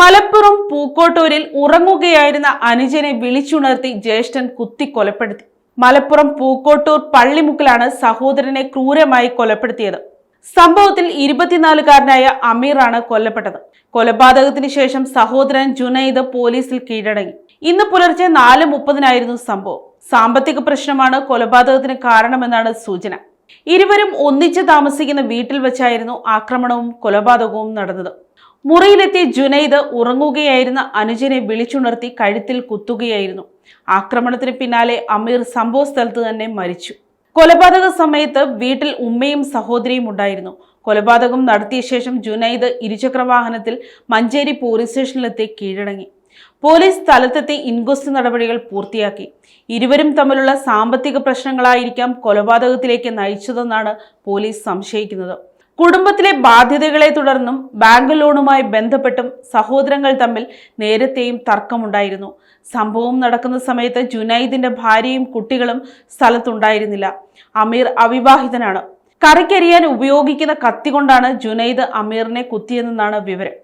മലപ്പുറം പൂക്കോട്ടൂരിൽ ഉറങ്ങുകയായിരുന്ന അനുജനെ വിളിച്ചുണർത്തി ജ്യേഷ്ഠൻ കുത്തി കൊലപ്പെടുത്തി മലപ്പുറം പൂക്കോട്ടൂർ പള്ളിമുക്കിലാണ് സഹോദരനെ ക്രൂരമായി കൊലപ്പെടുത്തിയത്. സംഭവത്തിൽ ഇരുപത്തിനാലുകാരനായ അമീറാണ് കൊല്ലപ്പെട്ടത്. കൊലപാതകത്തിന് ശേഷം സഹോദരൻ ജുനൈദ് പോലീസിൽ കീഴടങ്ങി. ഇന്ന് പുലർച്ചെ നാല് മുപ്പതിനായിരുന്നു സംഭവം. സാമ്പത്തിക പ്രശ്നമാണ് കൊലപാതകത്തിന് കാരണമെന്നാണ് സൂചന. ഇരുവരും ഒന്നിച്ച് താമസിക്കുന്ന വീട്ടിൽ വെച്ചായിരുന്നു ആക്രമണവും കൊലപാതകവും നടന്നത്. മുറിയിലെത്തിയ ജുനൈദ് ഉറങ്ങുകയായിരുന്ന അനുജനെ വിളിച്ചുണർത്തി കഴുത്തിൽ കുത്തുകയായിരുന്നു. ആക്രമണത്തിന് പിന്നാലെ അമീർ സംഭവ സ്ഥലത്ത് തന്നെ മരിച്ചു. കൊലപാതക സമയത്ത് വീട്ടിൽ ഉമ്മയും സഹോദരിയും ഉണ്ടായിരുന്നു. കൊലപാതകം നടത്തിയ ശേഷം ജുനൈദ് ഇരുചക്രവാഹനത്തിൽ മഞ്ചേരി പോലീസ് സ്റ്റേഷനിലെത്തി കീഴടങ്ങി. പോലീസ് സ്ഥലത്തെത്തി ഇൻക്വസ്റ്റ് നടപടികൾ പൂർത്തിയാക്കി. ഇരുവരും തമ്മിലുള്ള സാമ്പത്തിക പ്രശ്നങ്ങളായിരിക്കാം കൊലപാതകത്തിലേക്ക് നയിച്ചതെന്നാണ് പോലീസ് സംശയിക്കുന്നത്. കുടുംബത്തിലെ ബാധ്യതകളെ തുടർന്നും ബാങ്ക് ലോണുമായി ബന്ധപ്പെട്ടും സഹോദരങ്ങൾ തമ്മിൽ നേരത്തെയും തർക്കമുണ്ടായിരുന്നു. സംഭവം നടക്കുന്ന സമയത്ത് ജുനൈദിന്റെ ഭാര്യയും കുട്ടികളും സ്ഥലത്തുണ്ടായിരുന്നില്ല. അമീർ അവിവാഹിതനാണ്. കറിക്കരിയാൻ ഉപയോഗിക്കുന്ന കത്തി കൊണ്ടാണ് ജുനൈദ് അമീറിനെ കുത്തിയെന്നാണ് വിവരം.